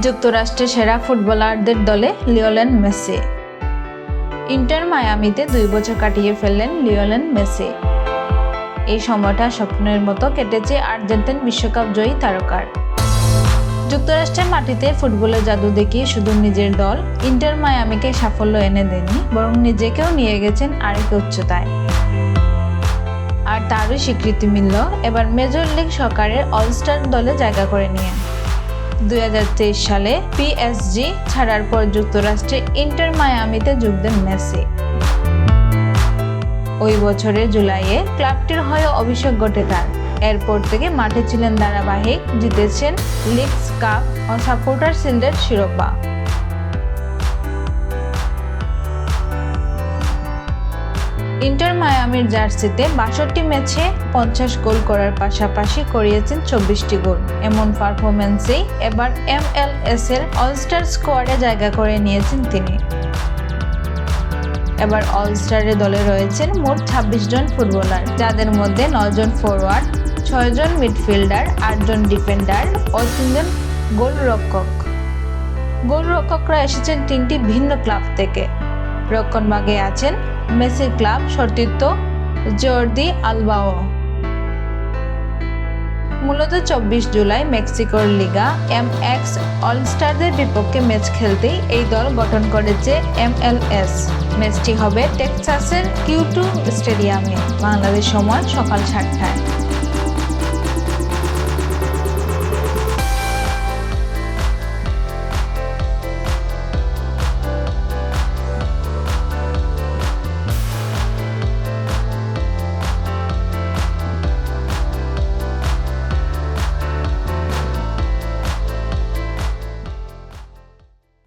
যুক্তরাষ্ট্রের সেরা ফুটবলারদের দলে লিওলেন মেসি। ইন্টার মায়ামিতে দুই বছর কাটিয়ে ফেললেন লিওলেন মেসি। এই সময়টা স্বপ্নের মতো কেটেছে আর্জেন্টিন বিশ্বকাপ জয়ী তারকার। যুক্তরাষ্ট্রের মাটিতে ফুটবলের জাদু দেখিয়ে শুধু নিজের দল ইন্টার মায়ামিকে সাফল্য এনে দেননি বরং নিজেকেও নিয়ে গেছেন আরেক উচ্চতায়। আর তারই স্বীকৃতি মিলল এবার মেজর লিগ সরকারের অলস্টার দলে জায়গা করে নিয়ে। দুই হাজার তেইশ সালে পিএসজি ছাড়ার পর যুক্তরাষ্ট্রে ইন্টার মায়ামিতে যোগ দেন মেসি। ওই বছরের জুলাইয়ে ক্লাবটির হয়ে অভিষেক ঘটে তার। এরপর থেকে মাঠে ছিলেন ধারাবাহিক, জিতেছেন লিগস কাপ ও সাপোর্টার শিল্ডের শিরোপা। ইন্টার মায়ামির জার্সিতে বাষট্টি ম্যাচে পঞ্চাশ গোল করার পাশাপাশি করিয়েছেন চব্বিশটি গোল। এমন পারফরমেন্সেই এবার এমএলএস এর অলস্টার স্কোয়াডে জায়গা করে নিয়েছেন তিনি। এবার অলস্টারের দলে রয়েছেন মোট ছাব্বিশ জন ফুটবলার, যাদের মধ্যে নজন ফরওয়ার্ড ছয়জন মিডফিল্ডার আটজন ডিফেন্ডার ও তিনজন গোলরক্ষক। গোলরক্ষকরা এসেছেন তিনটি ভিন্ন ক্লাব থেকে। রক্ষণভাগে আছেন মেসির ক্লাব সতীর্থ জর্দি আলবাও। মূলত চব্বিশ জুলাই মেক্সিকোর লিগা এম এক্স অলস্টারদের বিপক্ষে ম্যাচ খেলতেই এই দল গঠন করেছে এমএলএস ম্যাচটি হবে টেক্সাসের কিউটু স্টেডিয়ামে। বাংলাদেশ সময় সকাল সাতটায়।